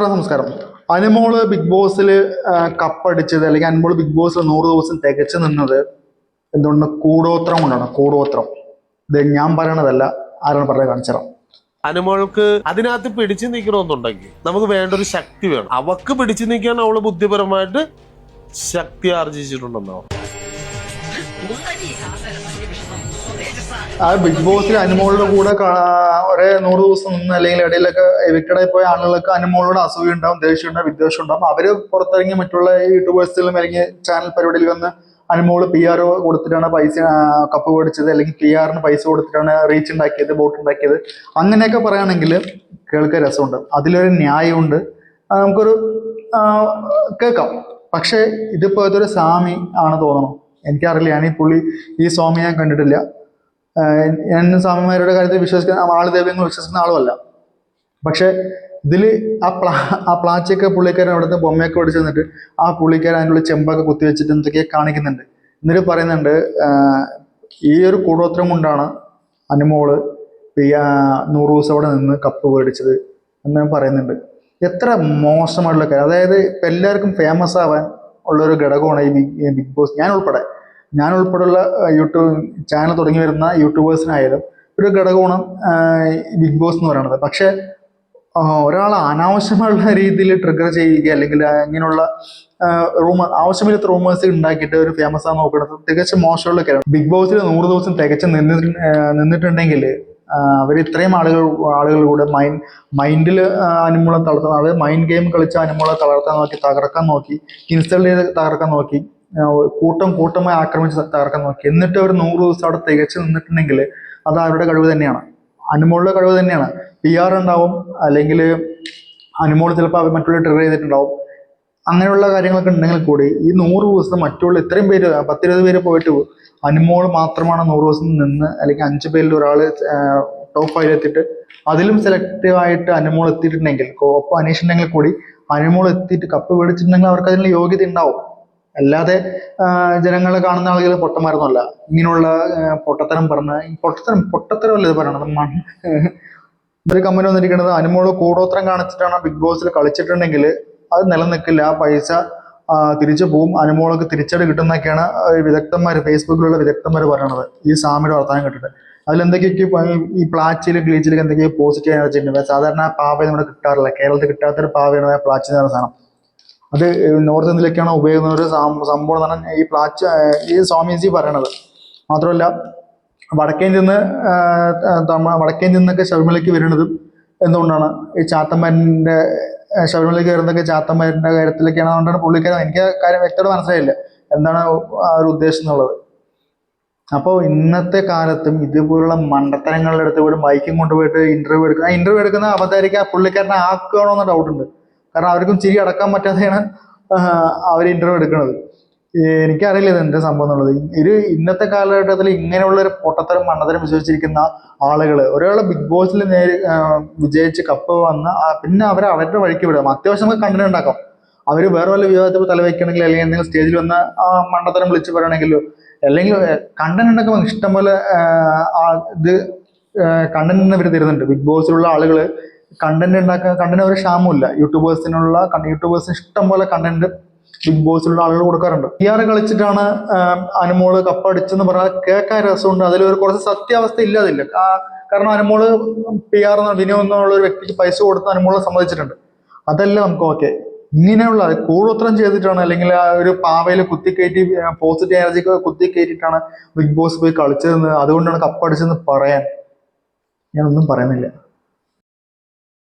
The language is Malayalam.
എല്ലാവർക്കും നമസ്കാരം അനുമോൾ ബിഗ് ബോസിൽ കപ്പടിച്ചത് അല്ലെങ്കിൽ അനുമോൾ ബിഗ് ബോസിൽ നൂറ് ദിവസം തികച്ചു നിന്നത് എന്തുകൊണ്ട് കൂടോത്രം കൊണ്ടാണ്. കൂടോത്രം. ഇത് ഞാൻ പറയണതല്ല ആരാണ് പറഞ്ഞത് കാണിച്ചറാം അനുമോൾക്ക് അതിനകത്ത് പിടിച്ചു നിൽക്കണമെന്നുണ്ടെങ്കിൽ നമുക്ക് വേണ്ട ഒരു ശക്തി വേണം. അവക്ക് പിടിച്ചു നിൽക്കാൻ അവൾ ബുദ്ധിപരമായിട്ട് ശക്തി ആർജിച്ചിട്ടുണ്ടെന്നാവും ആ ബിഗ് ബോസിൽ അനുമോളുടെ കൂടെ ഒരേ നൂറ് ദിവസം നിന്ന് അല്ലെങ്കിൽ ഇടയിലൊക്കെ എവിക്റ്റഡായി പോയ ആളുകൾക്ക് അനുമോളോട് അസൂയ ഉണ്ടാവും ദേഷ്യം ഉണ്ടാവും വിദ്വേഷം ഉണ്ടാവും. അവർ പുറത്തിറങ്ങി മറ്റുള്ള യൂട്യൂബേഴ്സിലും അല്ലെങ്കിൽ ചാനൽ പരിപാടിയിൽ വന്ന് അനുമോൾ പി ആർ കൊടുത്തിട്ടാണ് പൈസ കപ്പ് മേടിച്ചത് അല്ലെങ്കിൽ പി ആറിന് പൈസ കൊടുത്തിട്ടാണ് റീച്ച് ഉണ്ടാക്കിയത് ബോട്ട് ഉണ്ടാക്കിയത്. അങ്ങനെയൊക്കെ പറയുകയാണെങ്കിൽ കേൾക്കാൻ രസമുണ്ട്. അതിലൊരു ന്യായമുണ്ട്. നമുക്കൊരു കേൾക്കാം. പക്ഷേ ഇതിപ്പോ ഇതൊരു സ്വാമി ആണ് തോന്നണം. എനിക്കറിയില്ല. ഞാൻ ഈ പുള്ളി ഈ സ്വാമി ഞാൻ കണ്ടിട്ടില്ല. ഞാൻ സ്വാമിമാരുടെ കാര്യത്തിൽ വിശ്വസിക്കുന്ന ആൾ ദൈവങ്ങൾ വിശ്വസിക്കുന്ന ആളുമല്ല. പക്ഷെ ഇതിൽ ആ പ്ലാ ആ പ്ലാച്ചൊക്കെ പുള്ളിക്കാരൻ അവിടുന്ന് ബൊമ്മയൊക്കെ ഓടിച്ച് തന്നിട്ട് ആ പുള്ളിക്കാരൻ അതിനുള്ള ചെമ്പൊക്കെ കുത്തി വെച്ചിട്ട് എന്തൊക്കെയോ കാണിക്കുന്നുണ്ട്. എന്നിട്ട് പറയുന്നുണ്ട് ഈ ഒരു കൂടോത്രം കൊണ്ടാണ് അനുമോൾ നൂറ് ദിവസം അവിടെ നിന്ന് കപ്പ് മേടിച്ചത് എന്ന് പറയുന്നുണ്ട്. എത്ര മോശമായിട്ടുള്ള കാര്യം. അതായത് ഇപ്പം എല്ലാവർക്കും ഫേമസ് ആവാൻ ഉള്ളൊരു ഘടകമാണ് ഈ ബിഗ് ബോസ്. ഞാൻ ഉൾപ്പെടെ ഞാൻ ഉൾപ്പെടെയുള്ള യൂട്യൂബ് ചാനൽ തുടങ്ങി വരുന്ന യൂട്യൂബേഴ്സിനായാലും ഒരു ഘടകമാണ് ബിഗ് ബോസ് എന്ന് പറയുന്നത് പക്ഷേ ഒരാൾ അനാവശ്യമായുള്ള രീതിയിൽ ട്രിഗർ ചെയ്യുക അല്ലെങ്കിൽ അങ്ങനെയുള്ള റൂമർ ആവശ്യമില്ലാത്ത റൂമേഴ്സ് ഉണ്ടാക്കിയിട്ട് ഒരു ഫേമസ് ആണ് നോക്കുന്നത് തികച്ചും മോശമുള്ള കാര്യം ബിഗ് ബോസിൽ നൂറ് ദിവസം തികച്ച് നിന്ന് നിന്നിട്ടുണ്ടെങ്കിൽ അവർ ഇത്രയും ആളുകൾ ആളുകൾ കൂടെ മൈൻഡ് മൈൻഡിൽ അനുമൂലം തളർത്താൻ അതായത് മൈൻഡ് ഗെയിം കളിച്ച അനുമൂലം തളർത്താൻ നോക്കി തകർക്കാൻ നോക്കി ഇൻസ്റ്റൾ ചെയ്ത് തകർക്കാൻ നോക്കി കൂട്ടം കൂട്ടമായി ആക്രമിച്ച് തകർക്കാൻ നോക്കി. എന്നിട്ട് അവർ നൂറ് ദിവസം അവിടെ തികച്ചു നിന്നിട്ടുണ്ടെങ്കിൽ അത് അവരുടെ കഴിവ് തന്നെയാണ്? അനുമോളുടെ കഴിവ് തന്നെയാണ്. പി ആർ ഉണ്ടാവും അല്ലെങ്കിൽ അനുമോൾ ചിലപ്പോൾ അവർ മറ്റുള്ള ട്രിഗർ ചെയ്തിട്ടുണ്ടാവും. അങ്ങനെയുള്ള കാര്യങ്ങളൊക്കെ ഉണ്ടെങ്കിൽ കൂടി ഈ നൂറ് ദിവസം മറ്റുള്ള ഇത്രയും പേര് പത്തിരുപത് പേര് പോയിട്ട് അനുമോൾ മാത്രമാണ് നൂറ് ദിവസം നിന്ന് അല്ലെങ്കിൽ അഞ്ച് പേരിൽ ഒരാൾ ടോപ്പ് ഫൈവ് എത്തിയിട്ട് അതിലും സെലക്റ്റീവ് ആയിട്ട് അനുമോൾ എത്തിയിട്ടുണ്ടെങ്കിൽ ഒപ്പം അനീഷ് ഉണ്ടെങ്കിൽ കൂടി അനുമോൾ എത്തിയിട്ട് കപ്പ് മേടിച്ചിട്ടുണ്ടെങ്കിൽ അവർക്ക് അതിനുള്ള യോഗ്യത ഉണ്ടാവും. അല്ലാതെ ജനങ്ങൾ കാണുന്ന ആളുകൾ പൊട്ടന്മാരൊന്നുമല്ല. ഇങ്ങനെയുള്ള പൊട്ടത്തരം പറഞ്ഞ പൊട്ടത്തരം പൊട്ടത്തരം പൊട്ടത്തരമല്ല ഇത് പറയണത്? മണ്ണ് ഒരു കമ്പനി വന്നിരിക്കുന്നത് അനുമോൾ കൂടോത്രം കാണിച്ചിട്ടാണ് ബിഗ് ബോസിൽ കളിച്ചിട്ടുണ്ടെങ്കിൽ അത് നിലനിൽക്കില്ല. ആ പൈസ തിരിച്ചു പോവും. അനുമോളൊക്കെ തിരിച്ചടി കിട്ടുന്നൊക്കെയാണ് വിദഗ്ധന്മാർ ഫേസ്ബുക്കിലുള്ള വിദഗ്ധന്മാർ പറയണത്. ഈ സാമിയുടെ വർത്തമാനം കേട്ടിട്ട്. അതിലെന്തൊക്കെയൊക്കെ ഈ- പ്ലാച്ചിൽ ഗ്ലീച്ചിലൊക്കെ എന്തൊക്കെയോ പോസിറ്റീവ് എനർജി സാധാരണ ആ പാവ നമ്മുടെ കിട്ടാറില്ല. കേരളത്തിൽ കിട്ടാത്തൊരു പാവയാണ് പ്ലാച്ച് എന്ന് സാധനം. അത് നോർത്ത് ഇന്ത്യയിലേക്കാണ് ഉപയോഗിക്കുന്ന ഒരു സംഭവം തന്നെ ഈ പ്ലാച്ച ഈ സ്വാമിജി പറയണത്. മാത്രമല്ല വടക്കേന്ത്യ നിന്ന് തമിഴ് നിന്നൊക്കെ ശബരിമലയ്ക്ക് വരുന്നതും എന്തുകൊണ്ടാണ്? ഈ ചാത്തമ്മന്റെ ശബരിമലയ്ക്ക് വരുന്നതൊക്കെ ചാത്തമ്മന്റെ കാര്യത്തിലൊക്കെയാണ്. അതുകൊണ്ടാണ് പുള്ളിക്കാരൻ എനിക്ക് കാര്യം വ്യക്തമായിട്ട് മനസ്സിലായില്ല. എന്താണ് ആ ഒരു ഉദ്ദേശം എന്നുള്ളത്. അപ്പോൾ ഇന്നത്തെ കാലത്തും ഇതുപോലുള്ള മണ്ടത്തരങ്ങളുടെ അടുത്ത് പോയിട്ട് മൈക്കും കൊണ്ടുപോയിട്ട് ഇന്റർവ്യൂ എടുക്കുന്ന ആ ഇന്റർവ്യൂ എടുക്കുന്ന അവതാരിക ആ പുള്ളിക്കാരനെ ആക്കുകയാണോ എന്ന് ഡൗട്ട് ഉണ്ട്. കാരണം അവർക്കും ചിരി അടക്കാൻ പറ്റാതെയാണ് അവർ ഇന്റർവ്യൂ എടുക്കുന്നത്. എനിക്കറിയില്ല ഇത് എന്താ സംഭവം എന്നുള്ളത്. ഒരു ഇന്നത്തെ കാലഘട്ടത്തിൽ ഇങ്ങനെയുള്ള ഒരു പൊട്ടത്തരം മണ്ണത്തരം വിശ്വസിച്ചിരിക്കുന്ന ആളുകൾ ഒരാളെ ബിഗ് ബോസിൽ നേരി വിജയിച്ച് കപ്പ് വന്ന് പിന്നെ അവരെ അവരുടെ വഴിക്ക് വിടാം അത്യാവശ്യം നമുക്ക് കണ്ടന്റ് ഉണ്ടാക്കാം. അവർ വേറെ വല്ല വിവാദത്തിൽ തലവെക്കണമെങ്കിൽ അല്ലെങ്കിൽ എന്തെങ്കിലും സ്റ്റേജിൽ വന്ന ആ മണ്ടത്തരം വിളിച്ച് പറയണമെങ്കിലോ അല്ലെങ്കിൽ കണ്ടന്റ് ഉണ്ടാക്കുമ്പോൾ ഇഷ്ടംപോലെ ഇത് കണ്ടന്റ് ഇവർ തരുന്നുണ്ട്. ബിഗ് ബോസിലുള്ള ആളുകൾ കണ്ടന്റ് ഉണ്ടാക്കാൻ കണ്ടന്റ് ഒരു ക്ഷാമമില്ല യൂട്യൂബേഴ്സിനുള്ള യൂട്യൂബേഴ്സിന് ഇഷ്ടം പോലെ കണ്ടന്റ് ബിഗ് ബോസിലുള്ള ആളുകൾ കൊടുക്കാറുണ്ട്. പി കളിച്ചിട്ടാണ് അനുമോൾ കപ്പടിച്ചെന്ന് പറഞ്ഞാൽ കേൾക്കാൻ രസമുണ്ട്. അതിലൊരു കുറച്ച് സത്യാവസ്ഥ ഇല്ലാതില്ല. കാരണം അനുമോൾ പി ആർ വിനോ എന്നുള്ള ഒരു വ്യക്തിക്ക് പൈസ കൊടുത്ത് അനുമോളെ സമ്മതിച്ചിട്ടുണ്ട്. അതല്ല നമുക്ക് ഓക്കെ ഇങ്ങനെയുള്ള കൂടോത്രം ചെയ്തിട്ടാണ് അല്ലെങ്കിൽ ആ ഒരു പാവയിൽ കുത്തിക്കയറ്റി പോസിറ്റീവ് എനർജി കുത്തിക്കയറ്റിയിട്ടാണ് ബിഗ് ബോസ് പോയി കളിച്ചതെന്ന് അതുകൊണ്ടാണ് കപ്പടിച്ചതെന്ന് പറയാൻ. ഞാനൊന്നും പറയുന്നില്ല.